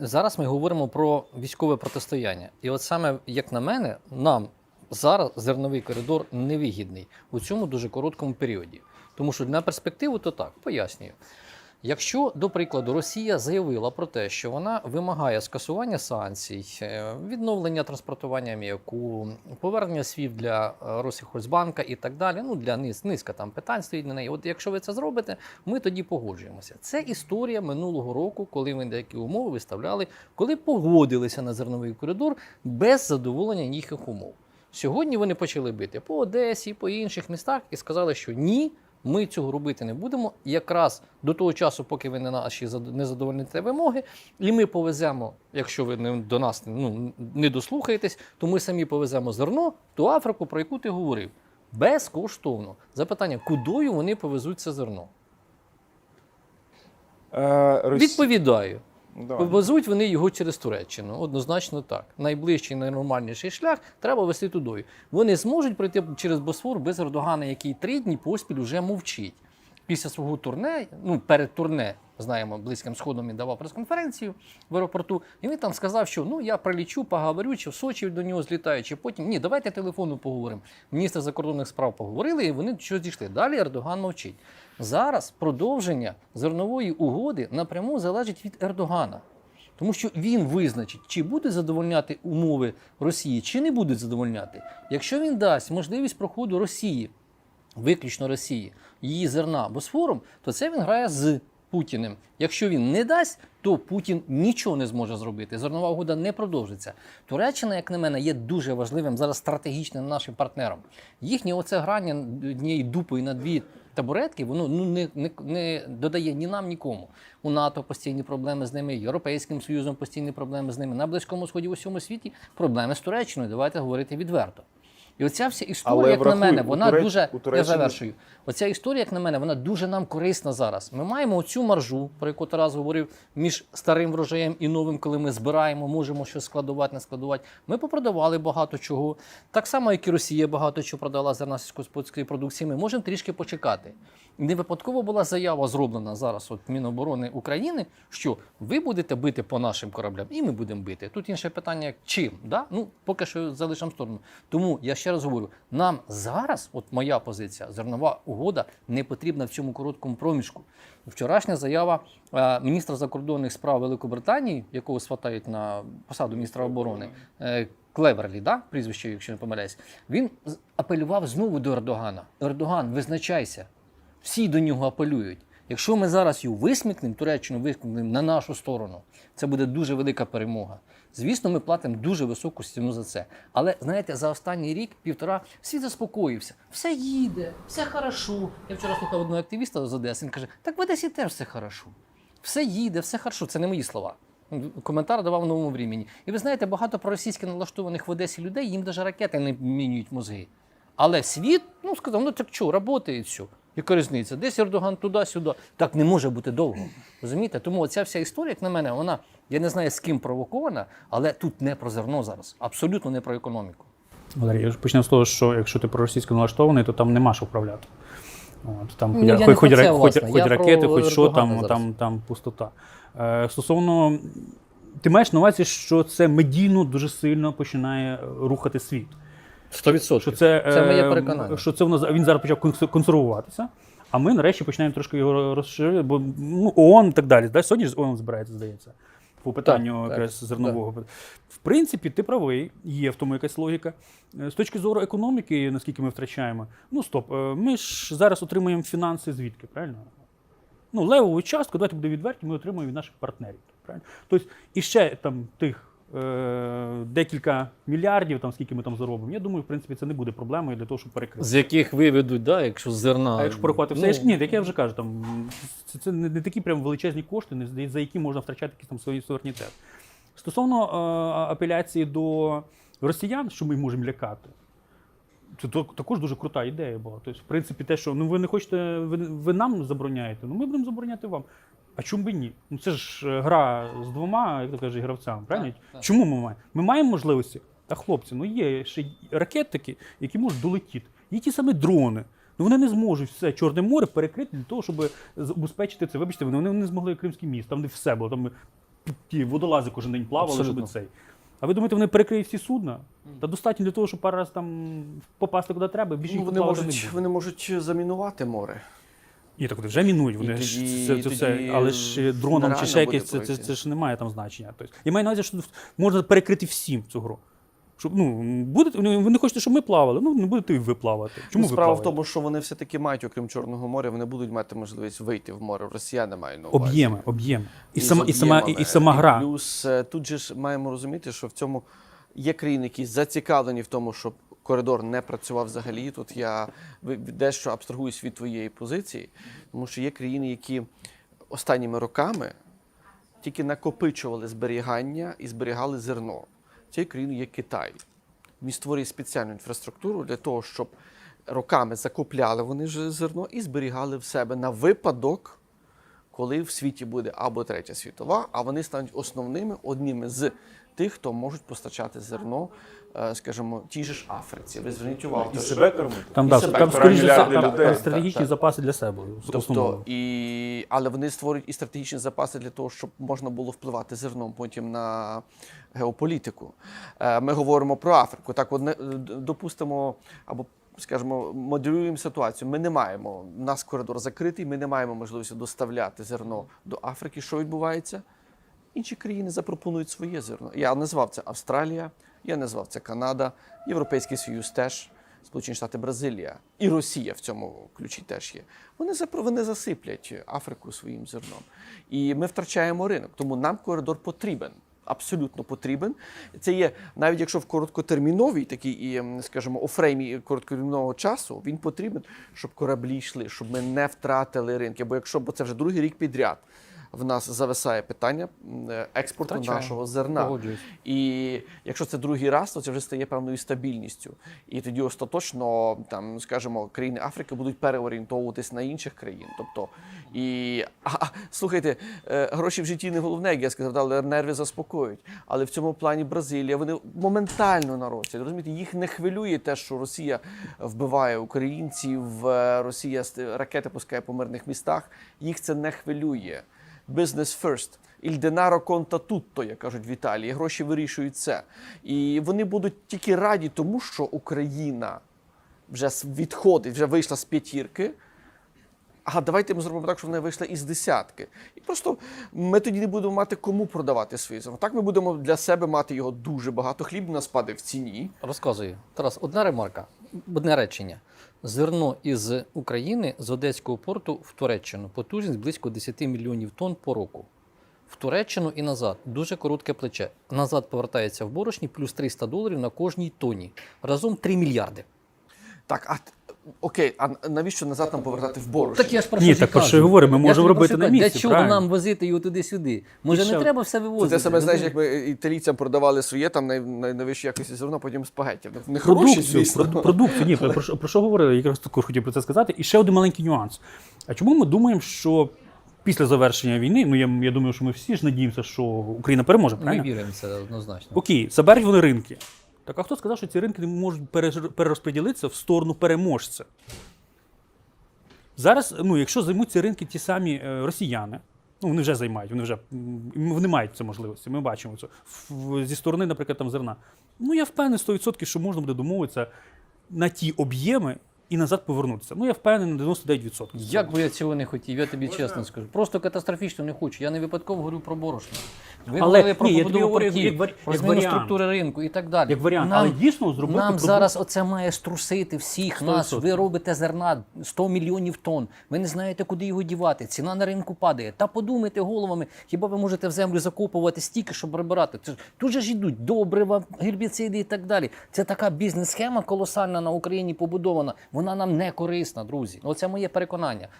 зараз ми говоримо про військове протистояння. І от саме, як на мене, нам зараз зерновий коридор невигідний у цьому дуже короткому періоді. Тому що на перспективу то так, пояснюю. Якщо, до прикладу, Росія заявила про те, що вона вимагає скасування санкцій, е, відновлення транспортування м'яку, повернення СВІФ для е, Росіхольцбанка і так далі, ну для низ, низка там питань стоїть на неї. От якщо ви це зробите, ми тоді погоджуємося. Це історія минулого року, коли ми деякі умови виставляли, коли погодилися на зерновий коридор без задоволення їхніх умов. Сьогодні вони почали бити по Одесі, по інших містах і сказали, що ні, ми цього робити не будемо. Якраз до того часу, поки ви не наші не задовольните вимоги, і ми повеземо, якщо ви не до нас ну, не дослухаєтесь, то ми самі повеземо зерно ту Африку, про яку ти говорив. Безкоштовно. Запитання, кудою вони повезуть це зерно? Е, Росі- Відповідаю. Повезуть вони його через Туреччину. Однозначно так. Найближчий, найнормальніший шлях треба вести тудою. Вони зможуть пройти через Босфор без Ердогана, який три дні поспіль вже мовчить. Після свого турне, ну перед турне, знаємо, близьким сходом він давав прес-конференцію в аеропорту, і він там сказав, що ну я прилічу, поговорю, чи в Сочі до нього злітаю, чи потім. Ні, давайте телефону поговоримо. Міністри закордонних справ поговорили, і вони щось дійшли. Далі Ердоган мовчить. Зараз продовження зернової угоди напряму залежить від Ердогана. Тому що він визначить, чи буде задовольняти умови Росії, чи не буде задовольняти. Якщо він дасть можливість проходу Росії, виключно Росії, її зерна Босфором, то це він грає з Путіним. Якщо він не дасть, то Путін нічого не зможе зробити. Зернова угода не продовжиться. Туреччина, як на мене, є дуже важливим зараз стратегічним нашим партнером. Їхнє оце грання однією дупою на дві табуретки, воно ну не, не, не додає ні нам, нікому. У НАТО постійні проблеми з ними, Європейським Союзом постійні проблеми з ними. На Близькому Сході в усьому світі проблеми з Туреччиною. Давайте говорити відверто. І оця вся історія, Але як врахуй, на мене, вона Туреч- дуже у я Туреччині- завершую. Оця історія, як на мене, вона дуже нам корисна зараз. Ми маємо оцю маржу, про яку Тарас говорив, між старим врожаєм і новим, коли ми збираємо, можемо щось складувати, не складувати. Ми попродавали багато чого. Так само, як і Росія багато чого продала зерна сільськогосподарської продукції. Ми можемо трішки почекати. Не випадково була заява зроблена зараз от Міноборони України, що ви будете бити по нашим кораблям, і ми будемо бити. Тут інше питання, чим. Да? Ну, поки що залишимо в сторону. Тому я ще раз говорю: нам зараз, от моя позиція, зернова угода не потрібна в цьому короткому проміжку. Вчорашня заява е, міністра закордонних справ Великобританії, якого сватають на посаду міністра оборони, е, Клеверлі, да? прізвище, якщо не помиляюсь, він апелював знову до Ердогана. Ердоган, визначайся. Всі до нього апелюють. Якщо ми зараз його висмікнемо, Туреччину висмікнемо на нашу сторону, це буде дуже велика перемога. Звісно, ми платимо дуже високу ціну за це. Але знаєте, за останній рік, півтора, світ заспокоївся. Все їде, все хорошо. Я вчора слухав одного активіста з Одеси, він каже: так в Одесі теж все хорошо. Все їде, все хорошо. Це не мої слова. Коментар давав в новому времені. І ви знаєте, багато проросійськи налаштованих в Одесі людей, їм навіть ракети не мінюють мозги. Але світ, ну сказав, ну так що, работає все. Яка різниця? Десь Ердоган туди-сюди. Так не може бути довго. Розумієте? Тому оця вся історія, як на мене, вона, я не знаю, з ким провокована, але тут не про зерно зараз. Абсолютно не про економіку. Валерій, я ж почнемо з того, що якщо ти проросійсько налаштований, то там нема що вправляти. От, там Ну, хоч, хоч, це, хоч, хоч ракети, хоч що, там, зараз. там, там пустота. Е, стосовно, ти маєш на увазі, що це медійно дуже сильно починає рухати світ. 100%. Що це, Це моє е, переконання. Що це воно за- він зараз почав конс- консервуватися. А ми нарешті починаємо трошки його розширити, бо ну, ООН і так далі. Да? Сьогодні ж ООН збирається, здається, по питанню так, якраз зернового. В принципі, ти правий, є в тому якась логіка. Е, З точки зору економіки, наскільки ми втрачаємо, ну стоп, е, ми ж зараз отримуємо фінанси звідки, правильно? Ну, левову частку, давайте буде відверті, ми отримуємо від наших партнерів. Правильно? Тобто, і ще там тих е, декілька мільярдів, там скільки ми там заробимо, я думаю, в принципі, це не буде проблемою для того, щоб перекрити. З яких виведуть, да, якщо з зерна. А якщо порахувати все, Ну, ні, так я вже кажу, там це, це не, не такі прям величезні кошти, не за- за які можна втрачати якийсь там свій суверенітет. Стосовно е, апеляції до росіян, що ми їх можемо лякати. Це також дуже крута ідея була. Тобто, в принципі, те, що ну ви не хочете, ви, ви нам забороняєте, ну ми будемо забороняти вам. А чому би ні? Ну це ж е, гра з двома, як то кажуть, гравцями, правильно? так. Чому ми маємо? Ми маємо можливості. Та хлопці, ну є ще ракетики, які можуть долетіти. Є ті самі дрони. Ну вони не зможуть все Чорне море перекрити для того, щоб забезпечити це. Вибачте, вони вони не змогли Кримський міст, там де все було. Там ті водолази кожен день плавали, Абсолютно. щоб цей. А ви думаєте, вони перекриють всі судна? Та достатньо для того, щоб пару раз там попасти куди треба, більше Ну, їх вони, не можуть, буде. вони можуть замінувати море. Ні, так вони вже мінують. Вони І ж це, це, тоді все, але ж дроном чи ще якесь, це, це, це ж не має там значення. Тобто, я маю на увазі, що можна перекрити всім цю гру. Щоб, ну, будете, ну, ви не хочете, щоб ми плавали, ну не будете і ви плавати. Чому Ну, ви Справа в тому, що вони все-таки мають, окрім Чорного моря, вони будуть мати можливість вийти в море. Росіяни мають на увазі. Об'єми, об'єми. І, з сама, і, сама, і, і сама гра. Плюс е, тут же ж маємо розуміти, що в цьому є країни, які зацікавлені в тому, щоб коридор не працював взагалі. Тут я дещо абстрагуюсь від твоєї позиції, тому що є країни, які останніми роками тільки накопичували зберігання і зберігали зерно. Цією країною є Китай. Він створює спеціальну інфраструктуру для того, щоб роками закупляли вони зерно і зберігали в себе на випадок, коли в світі буде або третя світова, а вони стануть основними одними з тих, хто можуть постачати зерно, е, скажімо, тій же ж Африці. Ви зверніть увагу, І себе кормити. Там, І да, себе. там, скоріше, мільярди там, там стратегічні Так, так. запаси для себе. Тобто, і, але вони створюють і стратегічні запаси для того, щоб можна було впливати зерном потім на геополітику. Е, Ми говоримо про Африку. Так, от, не- допустимо, або скажімо, моделюємо ситуацію. Ми не маємо, у нас коридор закритий, ми не маємо можливості доставляти зерно до Африки. Що відбувається? Інші країни запропонують своє зерно. Я назвав це Австралія, я назвав це Канада, Європейський Союз теж, Сполучені Штати Бразилія і Росія в цьому ключі теж є. Вони вони засиплять Африку своїм зерном. І ми втрачаємо ринок. Тому нам коридор потрібен. Абсолютно потрібен. Це є навіть якщо в короткотерміновій такій, і, скажімо, у фреймі короткотермінового часу він потрібен, щоб кораблі йшли, щоб ми не втратили ринки. Бо якщо бо це вже другий рік підряд в нас зависає питання е, експорту Втрачаємо. нашого зерна. Погоджуюсь. І якщо це другий раз, то це вже стає певною стабільністю. І тоді остаточно, там, скажімо, країни Африки будуть переорієнтовуватись на інших країн. Тобто, і а, слухайте, е, гроші в житті не головне, як я сказав, але нерви заспокоюють. Але в цьому плані Бразилія вони моментально на році. Розумієте, їх не хвилює те, що Росія вбиває українців, е, Росія ракети пускає по мирних містах. Їх це не хвилює. Business first. Il denaro conta tutto, як кажуть в Італії. Гроші вирішують це. І вони будуть тільки раді тому, що Україна вже відходить, вже вийшла з п'ятірки. А давайте ми зробимо так, щоб вона вийшла із десятки. І просто ми тоді не будемо мати кому продавати свої зерно. Так ми будемо для себе мати його дуже багато. Хліб у нас паде в ціні. Розказую. Тарас, одна ремарка, одне речення. Зерно із України з Одеського порту в Туреччину. Потужність близько 10 мільйонів тонн по року. В Туреччину і назад. Дуже коротке плече. Назад повертається в борошні плюс 300 доларів на кожній тоні. Разом 3 мільярди. Так, а окей, а навіщо назад нам повертати в борошно? Так я ж про Ні, що ж і так про що я говорю, ми Я можемо про робити що на кажу. місці, Для чого правильно. нам возити його туди-сюди? Може, не треба все вивозити? Це себе знаєш, Розумієш? якби італійцям продавали своє там най, най, найвищої якості зерно, потім спагетті. В них- Продукцію, звісно. продукцію. Ні, про, що- про що говорили? Якраз також хотів про це сказати. І ще один маленький нюанс. А чому ми думаємо, що після завершення війни, ну я, я думаю, що ми всі ж надіємося, що Україна переможе, Ми правильно? віримо це однозначно. Окей, заберуть вони ринки. Так а хто сказав, що ці ринки можуть перерозподілитися в сторону переможця? Зараз, ну, якщо займуть ці ринки ті самі е, росіяни, ну вони вже займають, вони вже вони мають це можливості. Ми бачимо це зі сторони, наприклад, там зерна. Ну я впевнений 100%, що можна буде домовитися на ті об'єми і назад повернутися. Ну я впевнений на 99%. Як би я цього не хотів, я тобі чесно скажу. Просто катастрофічно не хочу. Я не випадково говорю про борошно. Ви Але, говорили про ні, я тобі побудову говорю, як- портів, про як зміну варіант. структури ринку і так далі. Як варіант, але дійсно зробити нам продукт- зараз оце має струсити всіх нас. 100%. Ви робите зерна 100 мільйонів тонн. Ви не знаєте, куди його дівати. Ціна на ринку падає. Та подумайте головами, хіба ви можете в землю закопувати стільки, щоб прибирати? Це ж тут же ж йдуть добрива, гербіциди і так далі. Це така бізнес-схема колосальна на Україні побудована. Вона нам не корисна, друзі. Оце моє переконання.